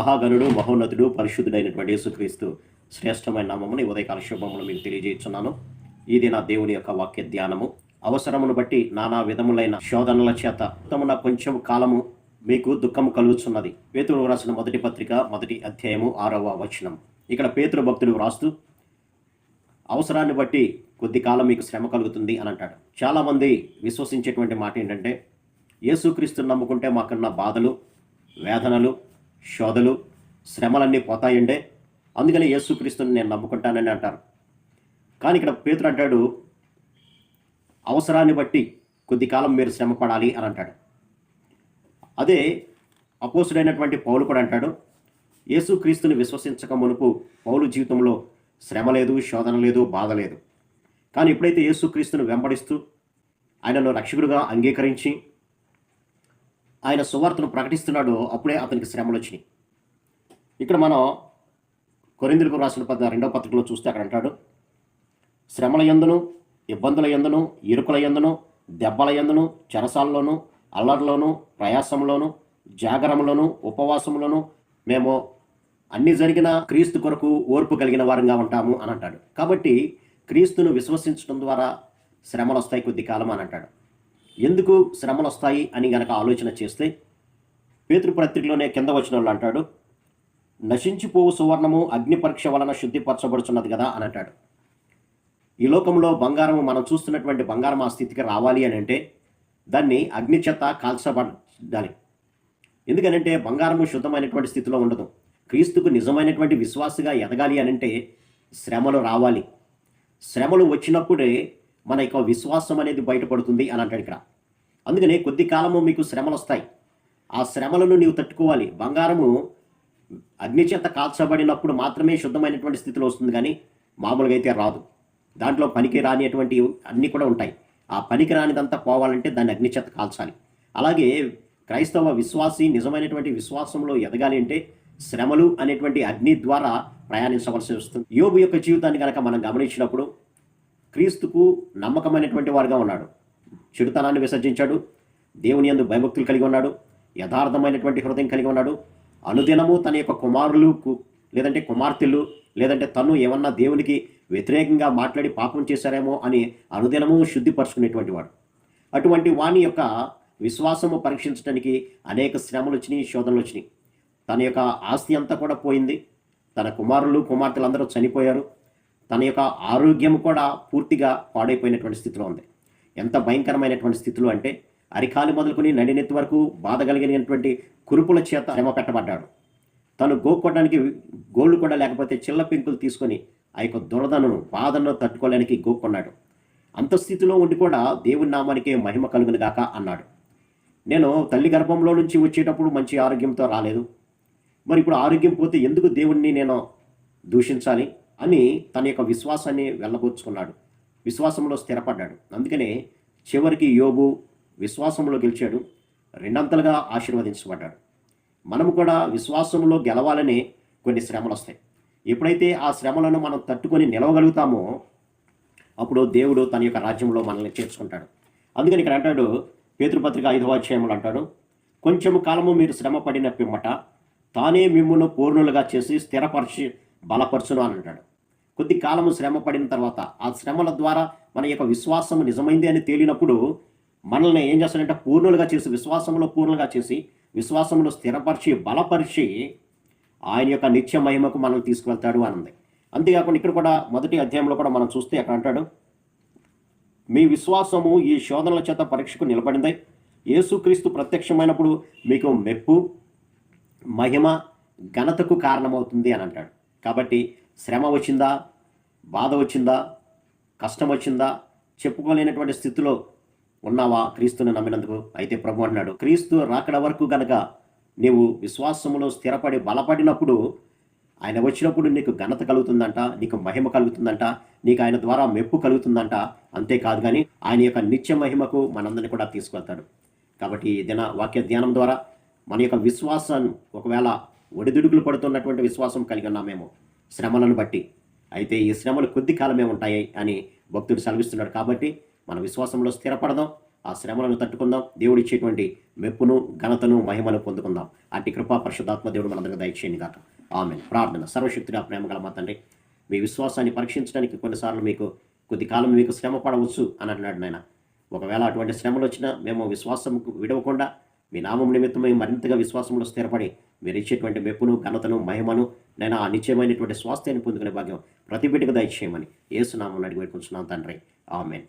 మహాగణుడు మహోన్నతుడు పరిశుద్ధుడైనటువంటి యేసుక్రీస్తు శ్రేష్టమైన నామముని ఉదయకాల శుభములు మీకు తెలియజేస్తున్నాను ఇది నా దేవుని యొక్క వాక్య ధ్యానము. అవసరమును బట్టి నానా విధములైన శోధనల చేత తమన కొంచెం కాలము మీకు దుఃఖము కలుగుతున్నది పేతుడు రాసిన మొదటి పత్రిక మొదటి అధ్యాయము ఆరవ వచనం. ఇక్కడ పేతురు భక్తుడు వ్రాస్తూ అవసరాన్ని బట్టి కొద్ది కాలం మీకు శ్రమ కలుగుతుంది అని అంటాడు. చాలామంది విశ్వసించేటువంటి మాట ఏంటంటే యేసుక్రీస్తుని నమ్ముకుంటే మాకున్న బాధలు వేదనలు శోధలు శ్రమలన్నీ పోతాయండే అందుకని యేసుక్రీస్తుని నేను నమ్ముకుంటానని అంటారు. కానీ ఇక్కడ పేతురు అంటాడు అవసరాన్ని బట్టి కొద్ది కాలం మీరు శ్రమ పడాలి అని అంటాడు. అదే అపోసుడైనటువంటి పౌలు కూడా అంటాడు యేసుక్రీస్తుని విశ్వసించక మునుపు పౌలు జీవితంలో శ్రమ లేదు శోధన లేదు బాధ లేదు. కానీ ఎప్పుడైతే యేసుక్రీస్తును వెంబడిస్తూ ఆయనను రక్షకుడుగా అంగీకరించి ఆయన సువార్తను ప్రకటిస్తున్నాడో అప్పుడే అతనికి శ్రమలు వచ్చినాయి. ఇక్కడ మనం కొరిందులకు రాసిన పద రెండవ పత్రికలో చూస్తే అక్కడ అంటాడు శ్రమల ఎందును ఇబ్బందుల ఎందును ఇరుకుల ఎందును దెబ్బల ఎందును చెరసాల్లోను అల్లర్లోను ప్రయాసంలోను జాగరంలోనూ ఉపవాసంలోనూ మేము అన్ని జరిగిన క్రీస్తు కొరకు ఓర్పు కలిగిన వారంగా ఉంటాము అని అంటాడు. కాబట్టి క్రీస్తును విశ్వసించడం ద్వారా శ్రమలు వస్తాయి కొద్ది కాలం అని అంటాడు. ఎందుకు శ్రమలు వస్తాయి అని గనక ఆలోచన చేస్తే పేతృపత్రికలోనే కింద వచ్చిన వాళ్ళు అంటాడు నశించిపోవు సువర్ణము అగ్ని పరీక్ష వలన శుద్ధిపరచబడుచున్నది కదా అని అంటాడు. ఈ లోకంలో బంగారము మనం చూస్తున్నటువంటి బంగారం ఆ స్థితికి రావాలి అని అంటే దాన్ని అగ్ని చేత కాల్చబడాలి. ఎందుకనంటే బంగారము శుద్ధమైనటువంటి స్థితిలో ఉండదు. క్రీస్తుకు నిజమైనటువంటి విశ్వాసగా ఎదగాలి అని అంటే శ్రమలు రావాలి. శ్రమలు వచ్చినప్పుడే మన యొక్క విశ్వాసం అనేది బయటపడుతుంది అని అంటాడు ఇక్కడ. అందుకనే కొద్ది కాలము మీకు శ్రమలు వస్తాయి ఆ శ్రమలను నీవు తట్టుకోవాలి. బంగారము అగ్నిచేత కాల్చబడినప్పుడు మాత్రమే శుద్ధమైనటువంటి స్థితిలో వస్తుంది కానీ మామూలుగా అయితే రాదు. దాంట్లో పనికి రానిటువంటి అన్నీ కూడా ఉంటాయి. ఆ పనికి రానిదంతా పోవాలంటే దాన్ని అగ్నిచేత కాల్చాలి. అలాగే క్రైస్తవ విశ్వాసి నిజమైనటువంటి విశ్వాసంలో ఎదగాలి అంటే శ్రమలు అనేటువంటి అగ్ని ద్వారా ప్రయాణించవలసి వస్తుంది. యోగు యొక్క జీవితాన్ని కనుక మనం గమనించినప్పుడు క్రీస్తుకు నమ్మకమైనటువంటి వారుగా ఉన్నాడు. చెడుతనాన్ని విసర్జించాడు. దేవుని యందు భయభక్తులు కలిగి ఉన్నాడు. యథార్థమైనటువంటి హృదయం కలిగి ఉన్నాడు. అనుదినము తన యొక్క కుమారులు లేదంటే కుమార్తెలు లేదంటే తను ఏమన్నా దేవునికి వ్యతిరేకంగా మాట్లాడి పాపం చేశారేమో అని అనుదినము శుద్ధిపరుచుకునేటువంటి వాడు. అటువంటి వాని యొక్క విశ్వాసము పరీక్షించడానికి అనేక శ్రమలు వచ్చినాయి శోధనలు వచ్చినాయి. తన యొక్క ఆస్తి అంతా కూడా పోయింది. తన కుమారులు కుమార్తెలు అందరూ చనిపోయారు. తన యొక్క ఆరోగ్యం కూడా పూర్తిగా పాడైపోయినటువంటి స్థితిలో ఉంది. ఎంత భయంకరమైనటువంటి స్థితిలో అంటే అరికాలు మొదలుకొని నడినెత్తి వరకు బాధ కలిగినటువంటి కురుపుల చేత శ్రమ పెట్టబడ్డాడు. తను గోక్కోవడానికి గోళ్ళు కూడా లేకపోతే చిల్ల పెంకులు తీసుకొని ఆ యొక్క దురదను బాధను తట్టుకోలేనికి గోక్కున్నాడు. అంత స్థితిలో ఉండి కూడా దేవుని నామానికి మహిమ కలుగును గాక అన్నాడు. నేను తల్లి గర్భంలో నుంచి వచ్చేటప్పుడు మంచి ఆరోగ్యంతో రాలేదు. మరి ఇప్పుడు ఆరోగ్యం పోతే ఎందుకు దేవుణ్ణి నేను దూషించాలి? అని తన యొక్క విశ్వాసాన్ని వెళ్ళగొచ్చుకున్నాడు. విశ్వాసంలో స్థిరపడ్డాడు. అందుకనే చివరికి యోగు విశ్వాసంలో గెలిచాడు. రెండంతలుగా ఆశీర్వదించబడ్డాడు. మనము కూడా విశ్వాసంలో గెలవాలని కొన్ని శ్రమలు వస్తాయి ఎప్పుడైతే ఆ శ్రమలను మనం తట్టుకొని నిలవగలుగుతామో అప్పుడు దేవుడు తన యొక్క రాజ్యంలో మనల్ని చేర్చుకుంటాడు. అందుకని ఇక్కడ అంటాడు పేతృపత్రిక ఐదవ అధ్యాయములు అంటాడు కొంచెం కాలము మీరు శ్రమ పడిన పిమ్మట తానే మిమ్మును పూర్ణులుగా చేసి స్థిరపరిచి బలపరచును అని అంటాడు. కొద్ది కాలము శ్రమ పడిన తర్వాత ఆ శ్రమల ద్వారా మన యొక్క విశ్వాసం నిజమైంది అని తేలినప్పుడు మనల్ని ఏం చేస్తాడంటే పూర్ణులుగా చేసి విశ్వాసంలో పూర్ణులుగా చేసి విశ్వాసంలో స్థిరపరిచి బలపరిచి ఆయన యొక్క నిత్య మహిమకు మనల్ని తీసుకువెళ్తాడు అనంది. అంతేకాకుండా ఇక్కడ కూడా మొదటి అధ్యాయంలో కూడా మనం చూస్తే అక్కడ అంటాడు మీ విశ్వాసము ఈ శోధనల చేత పరీక్షకు నిలబడింది. యేసుక్రీస్తు ప్రత్యక్షమైనప్పుడు మీకు మెప్పు మహిమ ఘనతకు కారణమవుతుంది అని అంటాడు. కాబట్టి శ్రమ వచ్చిందా? బాధ వచ్చిందా? కష్టం వచ్చిందా? చెప్పుకోలేనటువంటి స్థితిలో ఉన్నావా? క్రీస్తుని నమ్మినందుకు అయితే ప్రభు అన్నాడు క్రీస్తు రాకడ వరకు గనక నీవు విశ్వాసములో స్థిరపడి బలపడినప్పుడు ఆయన వచ్చినప్పుడు నీకు ఘనత కలుగుతుందంట నీకు మహిమ కలుగుతుందంట నీకు ఆయన ద్వారా మెప్పు కలుగుతుందంట. అంతేకాదు కానీ ఆయన యొక్క నిత్య మహిమకు మనందరినీ కూడా తీసుకెళ్తాడు కాబట్టి ఈ దిన వాక్య ధ్యానం ద్వారా మన యొక్క విశ్వాసాన్ని ఒకవేళ ఒడిదుడుకులు పడుతున్నటువంటి విశ్వాసం కలిగి ఉన్నామేమో శ్రమలను బట్టి అయితే ఈ శ్రమలు కొద్ది కాలమే ఉంటాయి అని భక్తుడు సెలవిస్తున్నాడు కాబట్టి మన విశ్వాసంలో స్థిరపడదాం ఆ శ్రమలను తట్టుకుందాం దేవుడు ఇచ్చేటువంటి మెప్పును ఘనతను మహిమను పొందుకుందాం. అట్టి కృపా పరిశుద్ధాత్మ దేవుడు మనందరికీ దయచేయండి కాక ఆమె ప్రార్థన సర్వశక్తిగా ప్రేమ గల మా తండ్రి మీ విశ్వాసాన్ని పరీక్షించడానికి కొన్నిసార్లు మీకు కొద్ది కాలం మీకు శ్రమ పడవచ్చు అని అన్నాడు నాయన. ఒకవేళ అటువంటి శ్రమలు వచ్చినా మేము విశ్వాసం విడవకుండా మీ నామం నిమిత్తమై మరింతగా విశ్వాసంలో స్థిరపడి మీరు ఇచ్చేటువంటి మెప్పును ఘనతను మహిమను నేను ఆ నిశ్చయమైనటువంటి స్వాస్థ్యాన్ని పొందుకునే భాగ్యం ప్రతి బిడ్డకు దయచేయమని ఏసునామం అడిగి పెట్టుకుంటున్నాను తండ్రి. ఆమెన్.